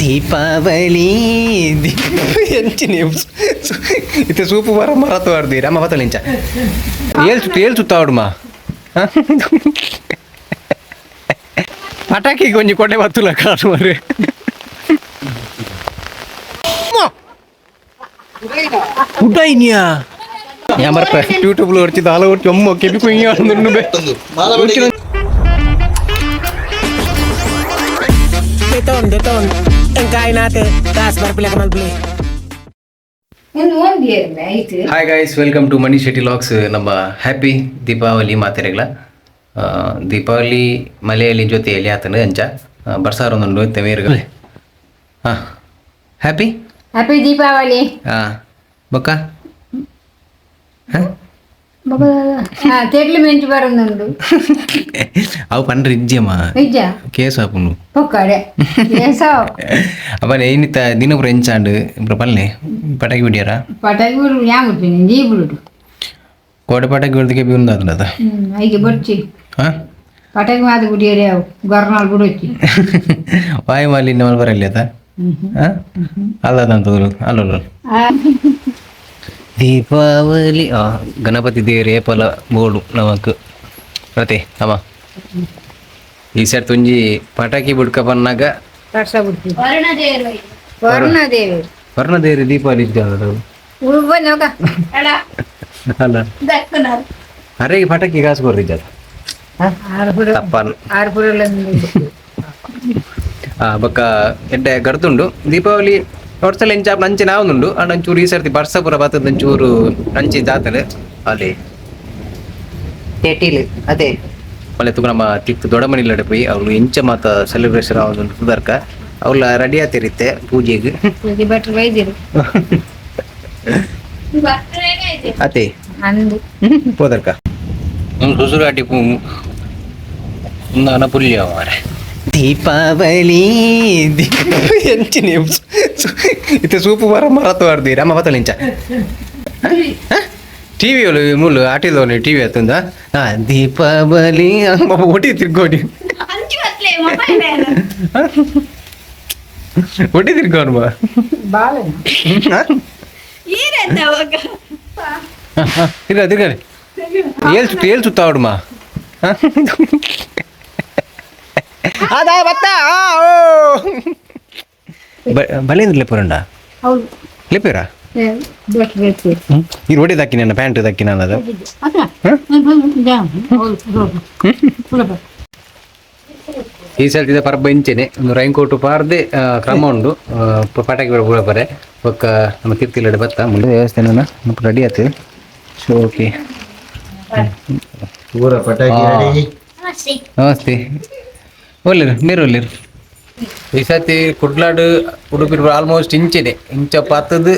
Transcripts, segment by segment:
ದೀಪಾವಳಿ ಎಂಚಿನ ಇತ್ತೆ ಸೂಪು ಬರ ಮರತ್ತು ಬರ್ದೀರಿ ಅಮ್ಮ ಬತ್ತಲಿಂಚ ಏಳ್ಸುತ್ತ ಏಳ್ಸುತ್ತ ಆಡುಮ ಪಟಾಕಿ ಕೊಂಚ ಕೊಡೆ ಬತ್ತುಲ ಕಾಡು ಮರೆ ಉಡಾಯಿನಿಯಾ ഞാൻ പറ യൂട്യൂബിൽ കുറച്ച് താളെ കുറച്ച് ഒമ്മ ഒക്കെ കുഞ്ഞാണെന്നുണ്ട് Engkain natin. Tapos barpila ka ಆಯ್ತು hi guys welcome to Mani Shetty LOX ನಮ್ಮ ಹ್ಯಾಪಿ ದೀಪಾವಳಿ ಮಾತೆರೆಗಳ ದೀಪಾವಳಿ ಮಲೆಯಲ್ಲಿ ಜೊತೆಯಲ್ಲಿ ಆತನ ಅಂಚ ಬರ್ಸಾರೊಂದುಂಡು ತೆಮೇರುಗಳು ಹಾಂ ಹ್ಯಾಪಿ ಹ್ಯಾಪಿ ದೀಪಾವಳಿ ಹಾಂ ಬೊಕ್ಕ ಹಾಂ ಹಾ ತೆಗ್ಲು ಮೆಂಚು ಬರೋದುಂಡು ಅವು ಪಂಡ್ರೆ ಇಜ್ಜಮ್ಮ ನಿಜ ಕೇಸು ಹಾಪುನು ಪೊಕ್ಕಡೆ ಏಸ ಅವನ್ ಏನಿತ್ತ ದಿನಪುರ ಎಂಚಾಂಡು ಇಬ್ರು ಪಲ್ಲೆ ಪಟಾಕಿ ಬಿಡ್ಯಾರ ಪಟಾಕಿ ಬಿಡು ಯಾ ಬಿಡ್ತೀನಿ ನೀ ಬಿಡು ಕೋಟೆ ಪಟಾಕಿ ಬಿಡ್ದಕ್ಕೆ ಬಿ ಒಂದು ಅದ ಹ್ಮ್ ಐಗೆ ಬರ್ಚಿ ಹಾಂ ಪಟಾಕಿ ಮಾತು ಬಿಡಿಯರೆ ಅವು ಗೊರ್ನಾಲ್ ಬಿಡೋಚ್ಚಿ ವಾಯು ಗಣಪತಿ ದೇವರೇ ಫಲ ಬೋಡು ನಮಕ್. ಮತ್ತೆ ಅಮ್ಮ. ಈ ಸರ್ ತುಂಜಿ ಪಟಾಕಿ ಬುಡ್ಕ ಬನ್ನಾಗ ವರ್ಣ ದೇವ್ರಿ. ದೀಪಾವಳಿ ಅರೆಗೆ ಪಟಾಕಿ ಕಾಸು ಆ ಬೊಕ್ಕ ಎಡ್ಡೆ ಗಡ್ದುಂಡು ದೀಪಾವಳಿ ವರ್ಷಲ ಎಂಚಾಪ್ ನಂಚೆ ನಾವೊಂದುಂಡು ಅಂಡ್ ಒಂಚೂರು ಈ ಸರ್ತಿ ಬರ್ಸಪುರ ಬತ್ತದ ಒಂಚೂರು ನಂಚಿ ಜಾತಲೆ ಅಲ್ಲಿ ಟೆಟಿಲಿ ಅದೇ ಮಲೆ ತುಗ ನಮ್ಮ ತಿಕ್ಕು ದೊಡ್ಡ ಮನೆಯಲ್ಲಿ ಪೋಯಿ ಅವ್ರು ಇಂಚ ಮಾತ ಸೆಲೆಬ್ರೇಷನ್ ಆವೊಂದು ಸುಧಾರ್ಕ ಅವ್ಲ ರೆಡಿ ಆತಿರುತ್ತೆ ಪೂಜೆಗೆ ಅಂದು ಹೋದರ್ಕ ಒಂದು ಸುಸುರಾಟಿ ಪೂ ಒಂದು ಪುಲ್ಯ ಮಾರೆ ದೀಪಾವಳಿ ಎಂಚಿನ ಇತ್ತೆ ಸೂಪು ಬರ ಮರತ್ತು ಬರ್ದೀರಿ ಅಮ್ಮ ಬತ್ತಲಿಂಚ ಟಿ ವಿ ಒಳು ಮುಳ್ಳು ಆಟಿದವನು ಟಿ ವಿ ಹತ್ತಂದ ಹಾ ದೀಪಾವಳಿ ಅಮ್ಮ ಒಟ್ಟಿ ತಿರ್ಗೋಡಿ ಒಟ್ಟಿ ತಿರ್ಗೋನು ಬಾ ಬಾಳ ತಿರ್ಗ ತಿರ್ಗ ಏಳ್ಸುತ್ತ ಏಳ್ಸುತ್ತ ಆಡುಮ ಅದಾ ಭತ್ತ. ಬಲೇಂದ್ರ ಪುರಂಡ ಈ ರೋಡಿ ದಕ್ಕಿ ನನ್ನ ಪ್ಯಾಂಟ್ ದಕ್ಕಿ ನಾನು ಅದು. ಈ ಸರ್ತಿದ ಪರ್ಬ ಇಂಚೆನೆ. ಒಂದು ರೈನ್ಕೋಟು ಪಾರ್ದೆ ಆ, ಕ್ರಮ ಉಂಡು. ಪಟಾಕಿ ಕೂಡ ಬರೆ. ಒಕ್ಕ ನಮ್ಮ ಕಿರ್ತಿಲಡೆ ಬತ್ತ ಮುಂದೆ ದೇವಸ್ಥಾನ ರೆಡಿ ಆಯ್ತು ಸೊ ಓಕೆ ಪೂರ ಪಟಾಕಿ ನಮಸ್ತೆ. ಒಳ್ಳೆರು ನೀರು ಒಳ್ಳೆರು ಈ ಸತಿ ಕುಡ್ಲಾಡು ಉಡುಪಿ ಆಲ್ಮೋಸ್ಟ್ ಇಂಚೆನೆ ಇಂಚ ಪತ್ತದು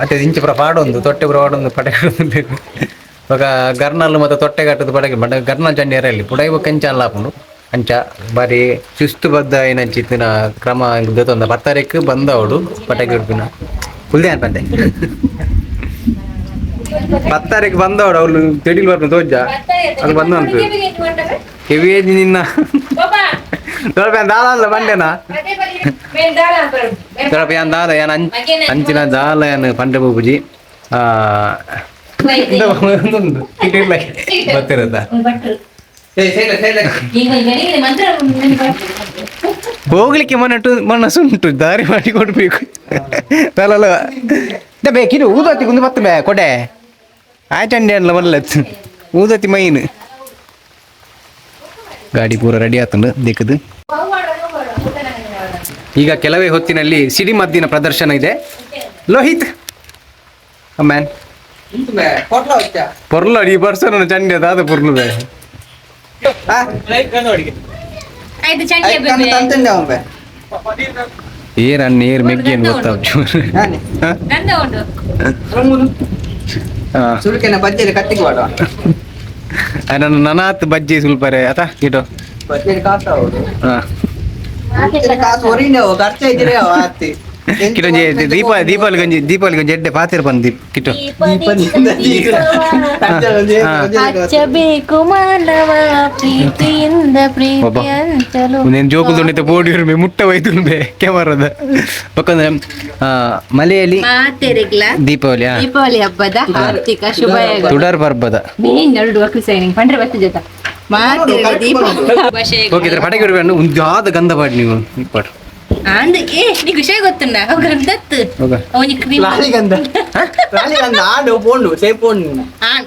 ಅತ್ತೆ ಇಂಚ ಪುರ ಪಾಡೊಂದು ತೊಟ್ಟೆ ಪುರ ಪಾಡೊಂದು ಪಡೆ ಇವಾಗ ಗರ್ನಾಲ್ ಮತ್ತು ತೊಟ್ಟೆ ಕಟ್ಟದು ಪಟಾಕಿ ಬಟ್ ಗರ್ನಲ್ ಚಂಡಿ ಇರಲಿ ಪುಡೈ ಕಂಚ ಅಲ್ಲ ಹಾಕೊಂಡು. ಅಂಚ ಬಾರಿ ಶಿಸ್ತು ಬದ್ಧ ಏನಂಚಿತ್ತಿನ ಕ್ರಮ ಗೊತ್ತೊಂದ ಬಂದ ಅವಳು ಪಟಾಕಿ ಉಡುಪಿನ. ಕುಲ್ದೆ ಅನ್ಪಂತೆ ಪತ್ತರೆಕ್ ಬಂದವಡು ಅವಳು ತೆಡಿಲ್ ಬರ್ತು ತೋಜ ಅದು ಬಂದು ಅಂತ ಹೆವಿ ಏಜ್ ನಿನ್ನ ಸ್ವಲ್ಪ ದಾಳ ಅಲ್ಲ ಬಂಡೆನ? ಸ್ವಲ್ಪ ಏನ್ ದಾದ ಏನ್ ಅಂಚ್- ಅಂಚಿನ ದಾಲ ಏನ್ ಪಂಡೆ ಬೂಬುಜಿ? ಆ ಒಂದೊಂದು. ಇಟ್ಟಿರ್ಲ. ಗೊತ್ತಿರುತ್ತ ಹೋಗ್ಲಿಕ್ಕೆ ಮನಟ್ಟು ಮನಸ್ಸುಂಟು ದಾರಿ ಮಾಡಿ ಕೊಡ್ಬೇಕು. ತಲಲ್ಲ ಬೇಕಿರು ಊದತಿ ಕುಂದು ಮತ್ತೆ ಬೇ ಕೊಡೆ. ಆಚಂಡಿ ಅನ್ಲ ಮಲ್ಲ ಊದತಿ ಮೈನ್. ಗಾಡಿ ಪೂರ ರೆಡಿ ಆತಂಡು ದಿಕ್ಕದು ಈಗ ಕೆಲವೇ ಹೊತ್ತಿನಲ್ಲಿ ಸಿಡಿ ಮದ್ದಿನ ಪ್ರದರ್ಶನ ಇದೆ. ಲೋಹಿತ್ ಮ್ಯಾನ್ ಪೊರ್ಲ ಈ ಬರ್ಸನ ಚಂಡಿ ಅದಾದ ಪೊರ್ಲು ಬೇ ಏರ್ ಅಣ್ಣ ಏರ್ ಮೆಗ್ಗಿ ಏನು ಗೊತ್ತಾಗ ಸುಳ್ಕೆನ ಬಜ್ಜೆಲಿ ಕತ್ತಿಗೆ ಮಾಡುವ. ನನ್ನ ನನಾತ್ ಬಜ್ಜಿ ಸುಲ್ಪರೆ ಅತ ಇಟು ಕಾಸು ಕಾಸು ಹೊರಿನ ಖರ್ಚು ಇದ್ರೆ ಅವ ಹತ್ತಿ ಕಿಟೊಂಜಿ ದೀಪ ದೀಪಾವಳಿ ಗಂಜಿ ದೀಪಾವಳಿ ಗಂಜಿ ಎಡ್ಡೆ ಪಾತಿರ್ ಬಂದು ದೀಪ ಕಿಟೊ ಒಂದೇನು ಜೋಕು ತುಂಡಿತ ಪೋಡಿ ಉರ್ಮೆ ಮುಟ್ಟ ಹೋಯ್ತು ಉಂಬೆ ಕ್ಯಾಮರಾದ ಪಕ್ಕಂದ್ರೆ ಮಲೆಯಲ್ಲಿ ದೀಪಾವಳಿ ದೀಪಾವಳಿ ಹಬ್ಬದ ಕಾರ್ತಿಕ ಶುಭ ತುಡರ್ ಹಬ್ಬದ ಎರಡು ವಕ್ಲು ಸೈನಿಂಗ್ ಪಂಡ್ರೆ ಬತ್ತು ಜೊತೆ ಮಾತಿರ ದೀಪ ಓಕೆ ಪಟಾಕಿ ಹೊಡಬೇಡ ಒಂದು ಯಾವ್ದು ಗಂಧ ಪಾಡಿ ನೀವು ಪಾಡು ಆಂದು ಏ ನಿಕ್ ವಿಷಯ ಗೊತ್ತುಂಡ ಅವು ಗಂಧತ್ತು ಅವು ನಿಕ್ ಲಾಲಿ ಗಂಧ ಲಾಲಿ ಗಂಧ ಆಡು ಪೋಂಡು ಸೇಬ್ ಪೋಂಡು ಆನ್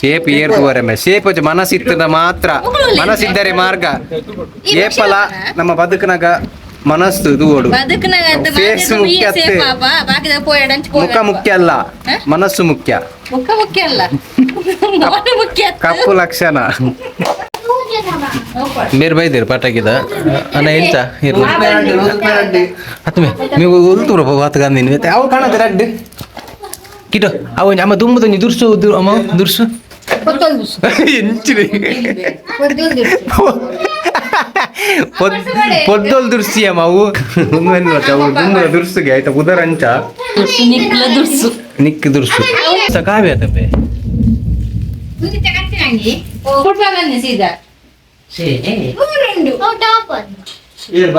ಸೇಪ್ ಏರ್ದು ಬರಮೆ ಸೇಪ್ ಮನಸ್ಸಿತ್ತದ ಮಾತ್ರ ಮನಸ್ಸಿದ್ದರೆ ಮಾರ್ಗ ಏಪಲ ನಮ್ಮ ಬದುಕನಾಗ ಮನಸ್ಸು ತೂವಡು ಫೇಸ್ ಮುಖ್ಯ ಮುಖ ಮುಖ್ಯ ಅಲ್ಲ ಮನಸ್ಸು ಮುಖ್ಯ ಮುಖ ಮುಖ್ಯ ಅಲ್ಲ ಕಪ್ಪು ಲಕ್ಷಣ మీరు ಬೈದಿರಿ ಪಟಾಕಿದ ಅಣ್ಣ ಎಂತ? ಹತ್ತಮೆ ನೀವು ಉಲ್ತು ಪ್ರಭು ವಾತಗಾಂಧಿನ ಅವು ಅಡ್ಡಿ ಕಿಟು ಅವು ಅಮ್ಮ ತುಂಬುದು ನೀ ದುರ್ಸು ಅಮ್ಮ ದುರ್ಸು. ಎಂಚಿರಿ. పొద్దోలు దుర్సియా మా ఊ దుమ్ముల దుర్సుగా అయితే ఉదరంచ దుర్సు నిక్ దుర్సు సకావే ಸೀದಾ. Sini, ini. Oh, dapat. Ini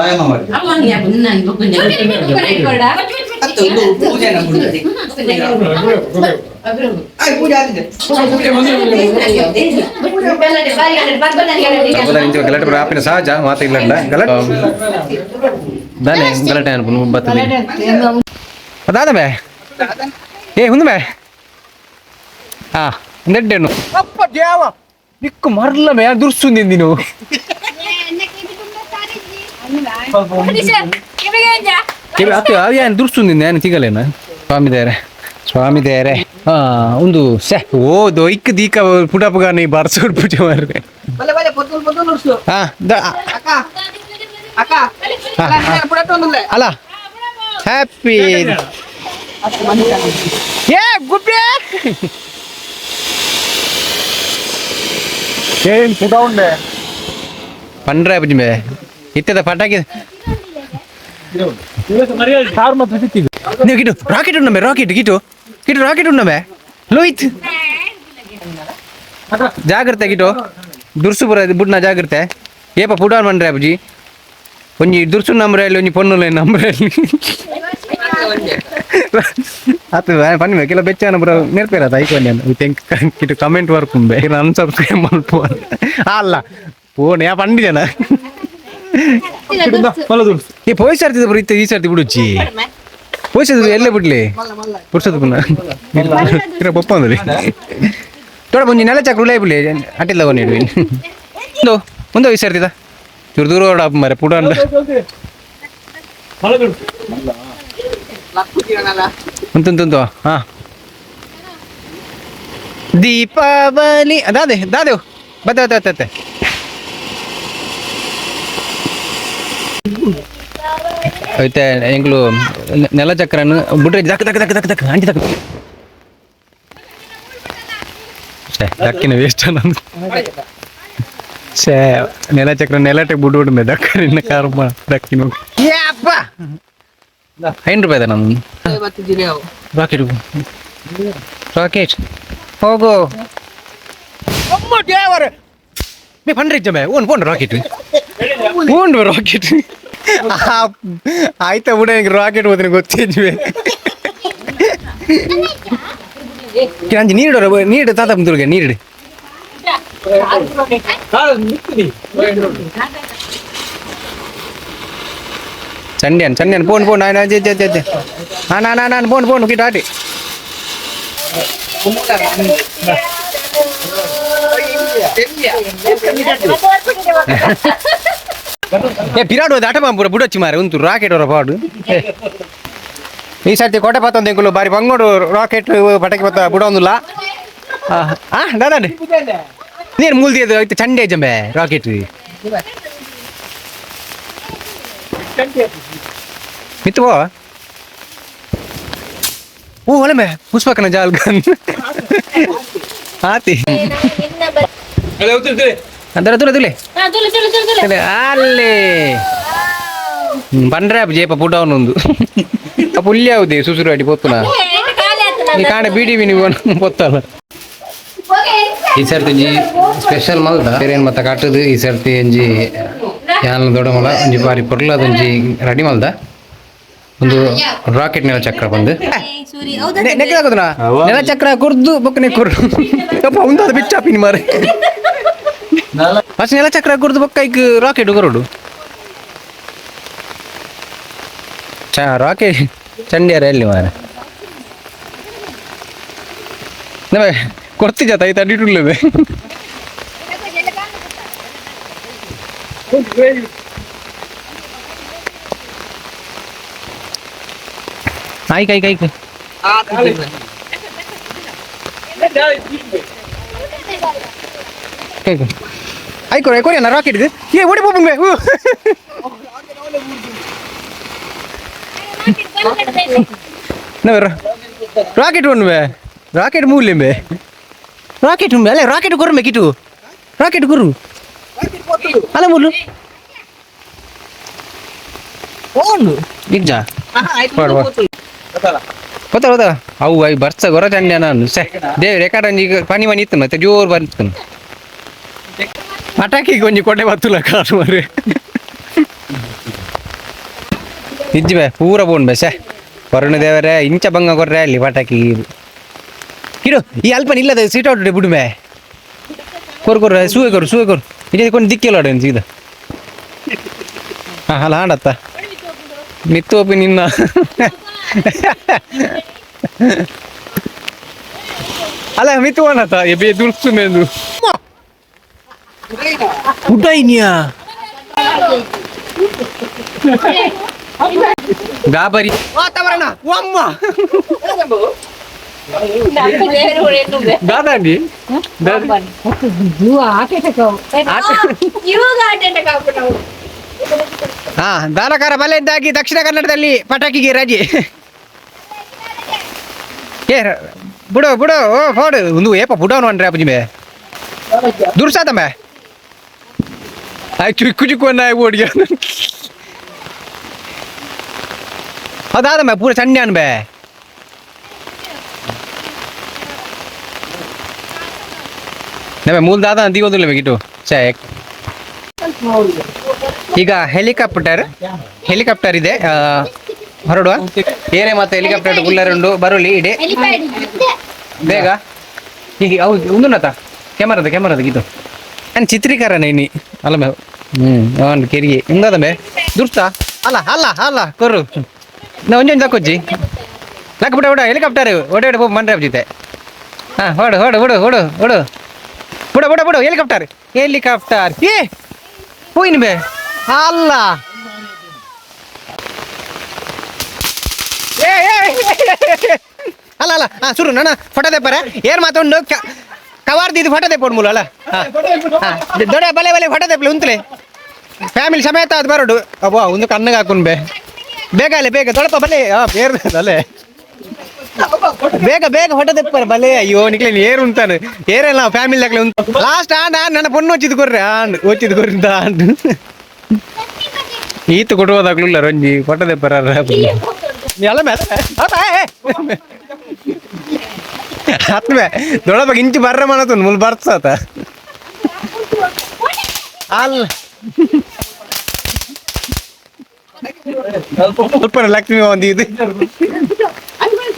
ನಿಕ್ಕು ಮರ್ಲ May ದುರ್ಸುಂದಿ ನೀನು ಅದು ಏನು ದುರ್ಸುಂದಿ ನಾನು ಸ್ವಾಮಿ ದೇರೆ ಸ್ವಾಮಿ ಹಾ ಒಂದು ಸೆ ಓದು ದೊಯ್ಕ ದೀಕ ಪುಟಪಗ ನೀ ಬರ್ಸೋಡ್ ಪೂಜೆ ಮಾಡ್ರೆ. ಅಲ್ಲ ಹ್ಯಾಪಿ ಏ ಏನ್ ಪುಟ ಉಂಡೆ? ಪಂಡ್ರೆ ಬುಜ್ಮೆ ಇತ್ತದ ಪಟಾಕಿ ನೀವು ಗಿಟ್ಟು ರಾಕೆಟ್ ಉಂಡಮೆ ರಾಕೆಟ್ ಗಿಟು ಗಿಟು ರಾಕೆಟ್ ಉಂಡಮೆ ಲೋಯಿತ್. ಜಾಗ್ರತೆ ಗಿಟು ದುರ್ಸು ಬರ ಬುಡ್ನ ಜಾಗ್ರತೆ. ಏಪ ಪುಡಾನ್ ಪಂಡ್ರೆ ಬಜಿ ಒಂಜಿ ದುರ್ಸು ನಂಬ್ರೆ ಅಲ್ಲಿ ಒಂಜಿ ಪೊನ್ನುಲೆ ನಂಬ್ರೆ ಅಲ್ಲಿ ಅತ್ತು ಪನ್ನಿ ಕೆಲ ಬೆಚ್ಚನ ಬರ ನೆರ್ಪೇರ ಐಕೊಂಡೆ ಥ್ಯಾಂಕ್ ಕಿಟು ಕಮೆಂಟ್ ವರ್ಕ್ ಉಂಬೆ ಅನ್ಸಬ್ಸ್ಕ್ರೈಬ್ ಮಲ್ಪ ಅಲ್ಲ ಫೋನ್ ಯಾ ಪಂಡಿಜನ ಈ ಪೋಯ್ ಸರ್ತಿ ಬರೀ ಈ ಸರ್ತಿ ಬಿಡುಚ್ಚಿ ಪೋಯ್ಸದು ಎಲ್ಲೇ ಬಿಡ್ಲಿ ಪುರ್ಸದು ಪುನಃ ಇರ ಪಪ್ಪ ಅಂದ್ರಿ ತೋಡ ಮುಂಜಿ ನೆಲ ಚಕ್ರ ಉಲೈ ಬಿಡ್ಲಿ ಅಟ್ಟಿಲ್ಲ ಕೊನಿಡ್ವಿ ಒಂದು ಮುಂದೆ ಈ ಸರ್ತಿದ ಚೂರು ದೂರ ಓಡ ಮರೆ ಪುಡ ಅಂಡ ಅಂತಂತಂತು ಹಾ. ದೀಪಾವಳಿ. ದಾದೆ ದಾದೇವ್ ಬತ್ತೆ ಬತ್ತೆ ಬತ್ತೆ ಐತೆ ಎಂಗ್ಳು ನೆಲ ಚಕ್ರನ್ನು ಬಿಟ್ರೆ ದಕ್ ದಕ್ ದಕ್ ದಕ್ ದಕ್ ಅಂಟಿ ದಕ್. ದಕ್ಕಿನ ವೇಸ್ಟ್ ಅನ್ನೋದು ಸೇ ನೆಲ ಚಕ್ರ ನೆಲಟೆ ಬಿಡ್ಬಿಡ್ಮೆ ದಕ್ಕ ಕಾರ್ ದಕ್ಕಿನ ಐನು ರೂಪಾಯಿ ಇದೆ ನಮ್ದು ಐವತ್ತು ಜಿರೆ ಅವು ರಾಕೆಟ್ ರಾಕೆಟ್ ಹೋಗು ಅಮ್ಮ ದೇವರ ಮೇ ಪಂಡ್ರೆ ಜಮೆ ಓನ್ ಪೋನ್ ರಾಕೆಟ್ ಓನ್ ರಾಕೆಟ್ ಆಯ್ತಾ ಬಿಡ ನನಗೆ ರಾಕೆಟ್ ಹೋದ್ರೆ ಗೊತ್ತಿದ್ವಿ ಅಂಜಿ ನೀಡು ನೀಡು ತಾತ ಮುಂದುರ್ಗೆ ನೀಡು చండియాను చండియాను పోను పోను ఆయన నా నా నా పోను పోను కిటాటి ఏ పిరాడు దాట పంపురా బుడొచ్చి మరి ఉంతు రాకెట్ పాడు. ఈసారి కొట్ట పోతుంది ఇంకులు బారి పంగోడు రాకెట్ పట్టకపోతా బుడ ఉందిలా? దాదండి. నేను మూలు తీయదు అయితే చండే జంబే రాకెట్ ಮಿತ್ ಮಿತ್ರ ಓ ಅಲ್ಲೇ ಮೇ পুষ্পಕನ ಜಾಲ ಆತಿ. ಹಾತೆ ಅಲ್ಲೇ उतರು ತೆಲಿ اندر ಅದರು ಆ ತೆಲಿ ತೆಲಿ ತೆಲಿ ಅಲ್ಲೇ ಬಂದ್ರೆ ಅಜ್ಜೆ ಪಪುಡಾವ್ನೊಂದು ಪಪುಲ್ಯ ಔದೇ ಸುಸುರಾಡಿ ಪೋತನ ನೀ ಕಾಲೆ ಅಂತ ನೀ ಕಾಂಡ ಬಿಡಿವ ನೀ ಬೊತ್ತಲ ಓಕೆ ಈ ಸರ್ತೆ ನೀ ಸ್ಪೆಷಲ್ ಮಲ್ತ ಬೇರೆನ್ ಮತ ಕಾಟದು? ಈ ಸರ್ತೆ ಎಂಜಿ ಯಾನ್ ದೊಡ್ಡ ಮಲ ಒಂಜಿ ಬಾರಿ ಪೊರ್ಲ ಒಂಜಿ ರೆಡಿ ಮಲ್ದ? ಒಂದು ರಾಕೆಟ್ ನೆಲ ಚಕ್ರ ಬಂದು. ನೆಲ ಚಕ್ರ ಕುರ್ದು ಬೊಕ್ಕನೆ ಕುರ್ ಯಪ್ಪ ಉಂದಾದ ಬಿಚ್ಚಾಪಿನ ಮಾರೆ. ಫಸ್ಟ್ ನೆಲ ಚಕ್ರ ಕುರ್ದು ಬೊಕ್ಕ ಈಗ ರಾಕೆಟ್ ಕೊರಡು ಚಾ ರಾಕೆಟ್ ಚಂಡಿಯಾರ ಎಲ್ಲಿ ಮಾರೆ ಕೊಡ್ತಿದ್ದ ತೈ ತಡಿಟುಳ್ಳವೆ ಆಯ್ಕೆ ಆಯ್ಕೆ ಆಯ್ಕೆ ಆಯ್ಕೋ ಆಯ್ಕೋ ನಾ ರಾಕೆಟ್ ಇದೆ ಏ ಓಡಿ ಹೋಗ್ಬಂಗೆ ನವರ ರಾಕೆಟ್ ಒನ್ವೆ ರಾಕೆಟ್ ಮೂಲೆಂಬೆ ರಾಕೆಟ್ ಉಂಬೆ ಅಲ್ಲ ರಾಕೆಟ್ ಕೊರ್ಮೆ ಕಿಟು ರಾಕೆಟ್ ಕೊರು ಅಲ್ಲ ಮೂಲು ನಿಜ ಮಾಡು, ಮಾಡು. ಗೊತ್ತಾ ಗೊತ್ತಾ ಅವು ಐ ಬರ್ಸ ಗೊರ ಚಂಡ ನಾನು. ಸೆ ದೇ ರೆಕಾರ್ಡ್ ಈಗ ಪನಿ ಮನಿ ಇತ್ತು ಮತ್ತೆ ಜೋರು ಬರ್ತು ಪಟಾಕಿಗೆ ಒಂಜಿ ಕೊಡೆ ಬತ್ತುಲ ಕಾರು ಮರೆ ಇಜ್ಜಿ ಬೇ ಪೂರ ಬೋನ್ ಬೇ ಸೆ. ವರುಣ ದೇವರೇ ಇಂಚ ಭಂಗ ಕೊರ್ರೆ ಅಲ್ಲಿ ಪಟಾಕಿ ಕಿಡು ಈ ಅಲ್ಪ ಇಲ್ಲದ ಸೀಟ್ ಔಟ್ ಬಿಡುಮೆ ಕೊರ್ ಕೊರು ಸೂವೆ ಕೊರು ಸೂವೆ ಕೊರು. ಅಡ ಸೀದಾ ಹಾಂ ಅಲ್ಲ ಹಾಡತ್ತ? ಮಿತ್ತು ಒಪ್ಪಿ ನಿನ್ನ. ಅಲ್ಲ ಮಿತ್ತು ಅಣ್ಣತ್ತ ಎಬ್ಬೆ ದುಡ್ಸು ಮೇಂದು ಉಡ್ಡಾಯಿನಿಯಾ ಗಾಬರಿ. ವಾತಾವರಣ ಅಮ್ಮ ದಾದಾಂಡಿ నువ్వు ఆకేటకు ಹಾ ದಾನಕಾರ ಬಲೆಯಿಂದಾಗಿ ದಕ್ಷಿಣ ಕನ್ನಡದಲ್ಲಿ ಪಟಾಕಿಗೆ ರಜೆ ಏ ಬುಡೋ ಬುಡೋ ಓ ಫೋಡು ಒಂದು ಏಪ ಬುಡೋನು ಅನ್ರಿ ಅಪ್ಪಜಿ ಮೇ ದುರ್ಸಾದಮ್ಮ ಆಯ್ ಚುಕ್ಕು ಚುಕ್ಕು ಅನ್ನ ಓಡಿಯ ಅದಾದಮ್ಮ ಪೂರ ಸಣ್ಣ ಅನ್ಬೆ ನಮಗೆ ಮೂಲ ದಾದ ಅಂದಿಗೋದಿಲ್ಲ ಬೇಕಿಟ್ಟು ಚೆಕ್ ಈಗ ಹೆಲಿಕಾಪ್ಟರ್ ಹೆಲಿಕಾಪ್ಟರ್ ಇದೆ. ಹೊರಡುವ. ಏನೇ ಮತ್ತೆ ಹೆಲಿಕಾಪ್ಟರ್ ಗುಲ್ಲರ್ ಉಂಡು. ಬರುಲಿ ಇಡೆ. ಬೇಗ. ಈಗ ಹೌದು ಉಂದುನತ ಕ್ಯಾಮರಾದ ಕ್ಯಾಮರಾದ ಗೀತು ನಾನು ಚಿತ್ರೀಕರಣ ಇನಿ. ಅಲ್ಲ ಮೇ ಹ್ಞೂ ಅವನು ಕೆರಿಗೆ. ಹಿಂಗದ ಮೇ? ದುರ್ಸ್ತ? ಅಲ್ಲ ಅಲ್ಲ ಅಲ್ಲ ಕೊರು ನಾ ಒಂಜೊಂದು ತಕ್ಕೊಜ್ಜಿ ಲಕ್ಕ ಬಿಡ ಬಿಡ ಹೆಲಿಕಾಪ್ಟರ್ ಒಡೆ ಒಡೆ ಮಂಡ್ರೆ ಜೊತೆ ಹಾಂ ಹೊಡು ಹೊಡು ಹೊಡು ಹೊಡು ಹೊಡು. ಬಿಡ ಬಿಡ, ಬಿಡು, ಹೆಲಿಕಾಪ್ಟರ್. ಹೆಲಿಕಾಪ್ಟರ್. ಏ ಹೋಯ್ನಿ ಬೇ. ಅಲ್ಲ. ಅಲ್ಲ ಅಲ್ಲ. ಹಾ ಸುರು ನನ್ನ ಫೋಟೋ ತೆಪ್ಪಾರ ಏನ್ ಮಾತಾಡು ಕವರ್ ದಿದ್ದು ಫೋಟೋ ತೆಪ್ಪೋಡು ಮೂಲ ಅಲ್ಲ. ದೊಡ್ಡ ಬಲೆ ಬಲೆ ಫೋಟೋ ತೆಪ್ಪಲಿ ಉಂತಲೆ. ಫ್ಯಾಮಿಲಿ ಸಮೇತ ಅದು ಬರೋಡು. ಅಬ್ಬಾ ಒಂದು ಕಣ್ಣಗೆ ಹಾಕೊಂಡು ಬೇ. ಬೇಗ ಅಲ್ಲೇ, ಬೇಗ. ದೊಡಪ್ಪ ಬಲೆ ಹಾ ಬೇರೆ ಅಲ್ಲೇ. ಬೇಗ ಬೇಗ ಹೊಟ್ಟೆ ತೆಪ್ಪಾರ, ಬಲೆ. ಅಯ್ಯೋ, ನಿಕ್ಲೆ ಏರು ಅಂತಾನೆ ಏರೆಲ್ಲ ಫ್ಯಾಮಿಲಿ ಆಗ್ಲಿ ಉಂಟು. ಲಾಸ್ಟ್ ಆಂಡ್ ಆಂಡ್ ನನ್ನ ಪೊಣ್ಣು ಹೊಚ್ಚಿದ್ ಕೊರ್ರಿ ಆಂಡ್ ಹೊಚ್ಚಿದ್ ಕೊರ್ರಿ ಅಂತ ಆಂಡ್ ಈತು ಕೊಡುವುದಾಗ್ಲಿಲ್ಲ ರಂಜಿ, ಹೊಟ್ಟೆ ತೆಪ್ಪಾರ ಎಲ್ಲ ಮೇಲೆ ಆತ್ಮೆ ದೊಡ್ಡಪ್ಪ ಇಂಚು ಬರ್ರ ಮಾಡತ್ತ ಮುಲ್ ಬರ್ತಾತ ಅಲ್ಲ. ಸ್ವಲ್ಪ ಲಕ್ಷ್ಮಿ ಒಂದು ಇದು.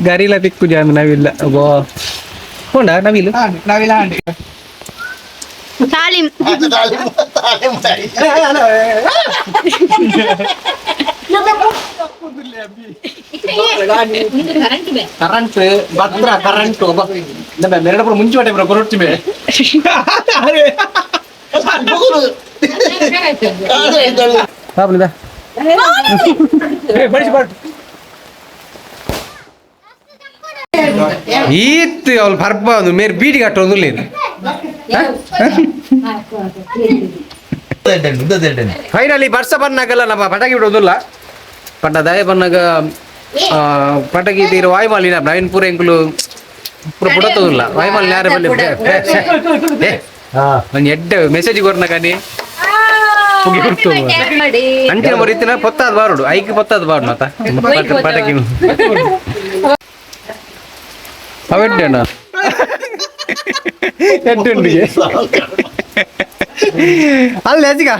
ಗರಿಲ ದಿಕ್ಕು ಜಾಂದ್ ನಾವಿಲ್ಲ ಅಬ್ಬಾ ಹೋಂಡ ನಾವಿಲ್ಲ ತಾಲಿಂ ಕರೆಂಟ್ ಭದ್ರ ಕರೆಂಟ್ ನಮ್ಮ ಮೆರಡಪುರ ಮುಂಚೆ ಹೊಟ್ಟೆ ಬರ ಕೊರೊಟ್ಟಿ ಬೇ ಪಾಪನಿದ ಬಡಿಸಿ ಬಾಟ್ ಈತ್ ಅವ್ಳು ಪರ್ಪ ಒಂದು ಮೇರೆ ಬೀಡಿ ಕಟ್ಟೋದು లేదు ಫೈನಲಿ ಬರ್ಸ ಬನ್ನಾಗಲ್ಲ ನಮ್ಮ ಪಟಾಕಿ ಬಿಡೋದಿಲ್ಲ ಪಟ್ಟ ದಯ ಬನ್ನಾಗ ಆ, ಪಟಾಕಿ ತೀರ ವಾಯುಮಾಲಿನ ನವೀನ್ ಪೂರ ಎಂಕುಲು ಪೂರ ಬಿಡೋದಿಲ್ಲ ವಾಯುಮಾಲಿನ ಯಾರ ಬಲ್ಲಿ ಒಂದು ಎಡ್ಡೆ ಮೆಸೇಜ್ ಕೊರ್ನ ಕಾನಿ ಕೊಡ್ತು ಮಾಡಿ ಅಂಟಿನ ಮರಿತಿನ ಪೊತ್ತಾದ ಬಾರುಡು ಐಕ್ ಪೊತ್ತಾದ ಬಾರು ಮತ್ತ ಪಟ- ಪಟಾಕಿ ಅವೆಡ್ಡೆನ ಎಡ್ಡುಂಡಿಗೆ. ಅಲ್ಲ ಅಜ್ಜಿಗ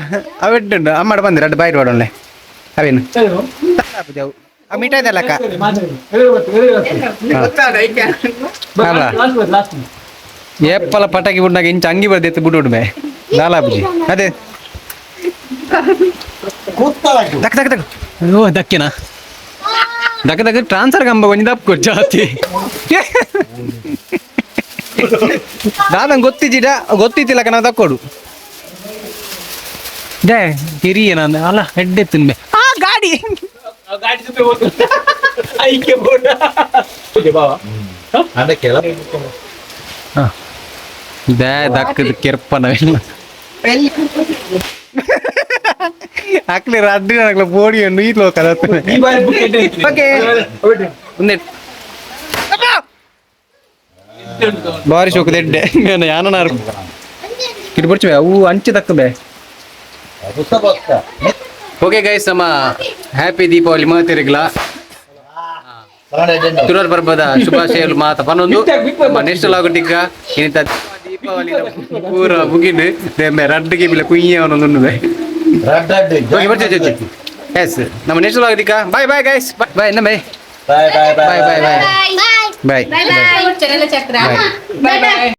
ಅವೆಡ್ಡುಂಡು ಅಮ್ಮಡ ಬಂದಿರ, ಅಡ್ಡ ಬಾಯಿ ಬಾಡೊಳ್ಳೆ ಅವೇನು? ಆ ಮಿಠಾಯಿ ಅಲ್ಲಕ್ಕ ಅಲ್ಲ. ಪಟಾಕಿ ಬಿಡ್ನಾಗ ಇಂಚ ಅಂಗಿ ಬರ್ದು ಎತ್ತು ಬಿಟ್ಟು ಬಿಡ್ಬೆ ಲಾಲಾಬುಜಿ ಅದೇ. ದಕ್ಕ ದಕ್ಕ ದಕ್ಕ ಓ, ದಕ್ಕಿನ. ದಕ್ಕ ದಕ್ಕ ಟ್ರಾನ್ಸ್ಫರ್ ಕಂಬ ಕೊಂಚ ದಪ್ಪ ದಾದಂಗೆ ಗೊತ್ತಿದ್ದೀಡ ಗೊತ್ತಿತ್ತಿಲ್ಲ ಕಣ ತಕ್ಕೊಡು ಡೇ ಹಿರಿಯ ನಾನು ಅಲ್ಲ ಹೆಡ್ಡೆ ತಿನ್ಬೆ ಆ ಗಾಡಿ. ಹಾ. ದೇ ದಕ್ಕದ ಕೆರ್ಪನವೆಲ್ಲ ಹಾಕ್ಲಿ ರಾತ್ರಿ ನನಗೆ ಬೋಡಿ ಹಣ್ಣು ಈ ಲೋಕ ಓಕೆ ಒಂದೇ ಬಾರಿ ಶೋಕ ದೆಡ್ಡೆ ಯಾನನಾರು ಕಿಡಿ ಬರ್ಚಿವೆ ಅವು ಅಂಚೆ ದಕ್ಕಬೆ ಓಕೆ ಗೈಸ್ ನಮ್ಮ ಹ್ಯಾಪಿ ದೀಪಾವಳಿ ಮಾತಿರಿಗ್ಲ ತುರರ್ ಬರ್ಬದ ಶುಭಾಶಯಗಳು ಮಾತ ಪನ್ನೊಂದು ನಮ್ಮ ನೆಕ್ಸ್ಟ್ ಲಾಗುಟ್ಟಿಗ ಇನ್ನಿತ ದೀಪಾವಳಿ ಪೂರ ಮುಗಿದು ದೆಮ್ಮೆ ರಡ್ಡಿಗೆ ಬಿಲ್ಲ ಕುಯ್ಯ ಅವನೊಂದು ಬರ್ತೀವಿ ಎಸ್ ನಮ್ಮ ನೆಕ್ಸ್ಟ್ ಲಾಗುಟ್ಟಿಗ ಬಾಯ್ ಬಾಯ್ ಗೈಸ್ ಬಾಯ್ ನಮ್ಮ. ಬಾಯ್ ಬಾಯ್ ಬಾಯ್ ಬಾಯ್ ಬಾಯ್ ಬಾಯ್ ಚಕ್ರ Bye. ಬಾಯ್ ಬಾಯ್